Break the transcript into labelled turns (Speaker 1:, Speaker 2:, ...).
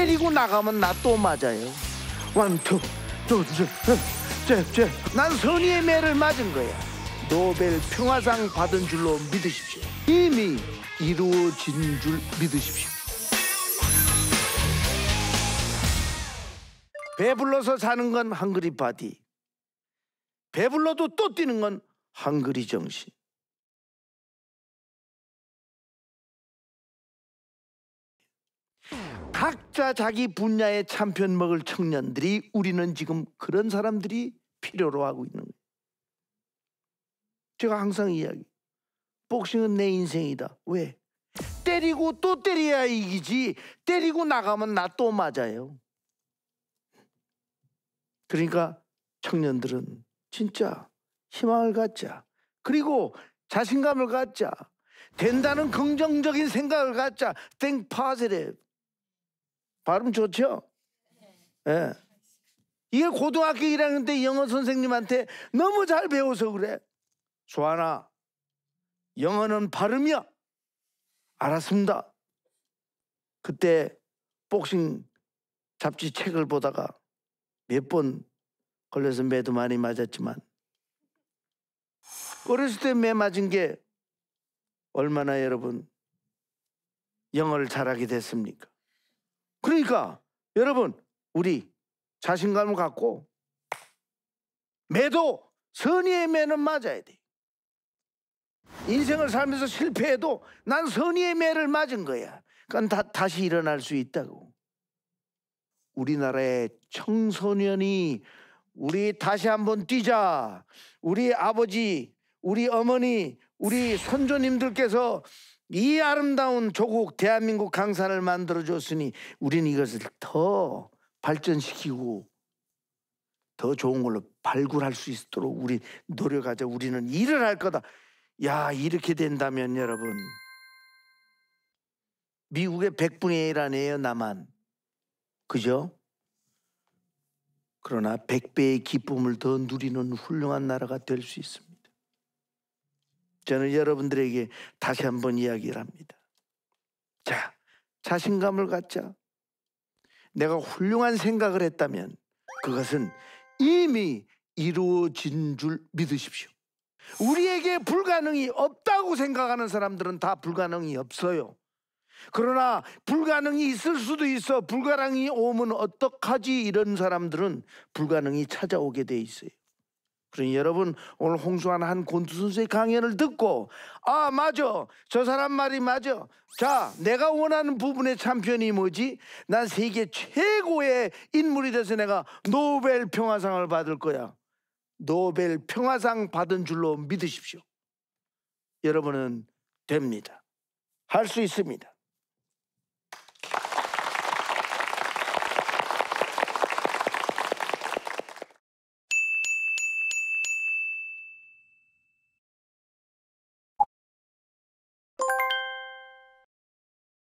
Speaker 1: 때리고 나가면 나 또 맞아요. 원투 난 선의의 매를 맞은 거야. 노벨 평화상 받은 줄로 믿으십시오. 이미 이루어진 줄 믿으십시오. 배불러서 사는 건 한글이 바디. 배불러도 또 뛰는 건 한글이 정신. 각자 자기 분야의 참편 먹을 청년들이 우리는 지금 그런 사람들이 필요로 하고 있는 거예요. 제가 항상 이야기. 복싱은 내 인생이다. 왜? 때리고 또 때려야 이기지. 때리고 나가면 나 또 맞아요. 그러니까 청년들은 진짜 희망을 갖자. 그리고 자신감을 갖자. 된다는 긍정적인 생각을 갖자. Think positive. 발음 좋죠? 예. 네. 이게 고등학교 1학년 때 영어 선생님한테 너무 잘 배워서 그래. 수아나, 영어는 발음이야. 알았습니다. 그때 복싱 잡지 책을 보다가 몇 번 걸려서 매도 많이 맞았지만 어렸을 때 매 맞은 게 얼마나 여러분 영어를 잘하게 됐습니까? 그러니까 여러분 우리 자신감을 갖고 매도 선의의 매는 맞아야 돼. 인생을 살면서 실패해도 난 선의의 매를 맞은 거야. 그러니까 다, 다시 일어날 수 있다고. 우리나라의 청소년이 우리 다시 한번 뛰자. 우리 아버지, 우리 어머니, 우리 선조님들께서 이 아름다운 조국 대한민국 강산을 만들어 줬으니 우리는 이것을 더 발전시키고 더 좋은 걸로 발굴할 수 있도록 우리 노력하자. 우리는 일을 할 거다. 야, 이렇게 된다면 여러분 미국의 100분의 1 아니에요, 나만. 그죠? 그러나 100배의 기쁨을 더 누리는 훌륭한 나라가 될 수 있습니다. 저는 여러분들에게 다시 한번 이야기를 합니다. 자, 자신감을 갖자. 내가 훌륭한 생각을 했다면 그것은 이미 이루어진 줄 믿으십시오. 우리에게 불가능이 없다고 생각하는 사람들은 다 불가능이 없어요. 그러나 불가능이 있을 수도 있어. 불가능이 오면 어떡하지? 이런 사람들은 불가능이 찾아오게 돼 있어요. 그러니 여러분 오늘 홍수환 한 곤투 선수의 강연을 듣고 아 맞아. 저 사람 말이 맞아. 자 내가 원하는 부분의 참편이 뭐지? 난 세계 최고의 인물이 돼서 내가 노벨 평화상을 받을 거야. 노벨 평화상 받은 줄로 믿으십시오. 여러분은 됩니다. 할 수 있습니다